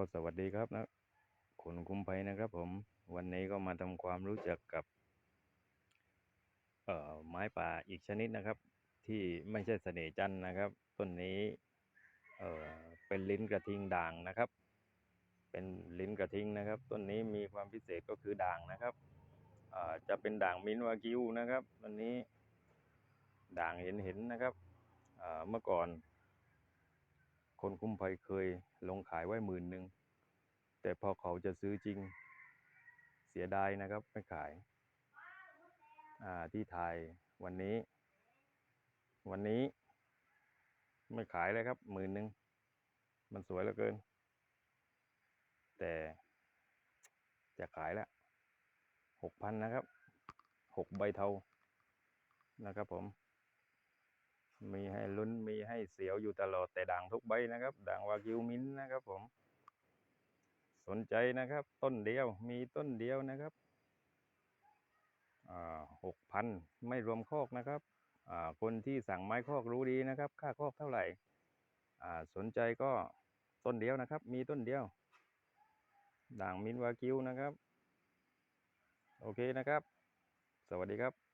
ก็สวัสดีครับนะคุณคุ้มภัยนะครับผมวันนี้ก็มาทำความรู้จักกับ เอ่อไม้ป่าอีกชนิดนะครับ ที่ไม่ใช่เสน่ห์จันนะครับ ต้นนี้ เอ่อเป็นลิ้นกระทิงด่างนะครับ เป็นลิ้นกระทิงนะครับ ต้นนี้มีความพิเศษก็คือด่างนะครับเอ่อจะเป็นด่างมินวากิวนะครับต้นนี้ ด่างเห็นเห็นนะครับเอ่อเมื่อก่อน คนคุ้มภัยเคยลงขายไว้หมื่นหนึ่ง แต่พอเขาจะซื้อจริง เสียดายนะครับไม่ขาย อ่าที่ถ่ายวันนี้ วันนี้ ไม่ขายเลยครับหมื่นหนึ่ง มันสวยเหลือเกิน แต่จะขายแล้วหกพันนะครับหกใบเทานะครับผม มีให้ลุ้นมีให้เสียวอยู่ตลอดแต่ด่างทุกใบนะครับ ด่างวากิวมินนะครับผม สนใจนะครับ ต้นเดียวมีต้นเดียวนะครับหกพันไม่รวมคอกนะครับคนที่สั่งไม้คอกรู้ดีนะครับ ค่าคอกเท่าไหร่สนใจก็ต้นเดียวนะครับ มีต้นเดียว ด่างมินวากิวนะครับ โอเคนะครับ สวัสดีครับ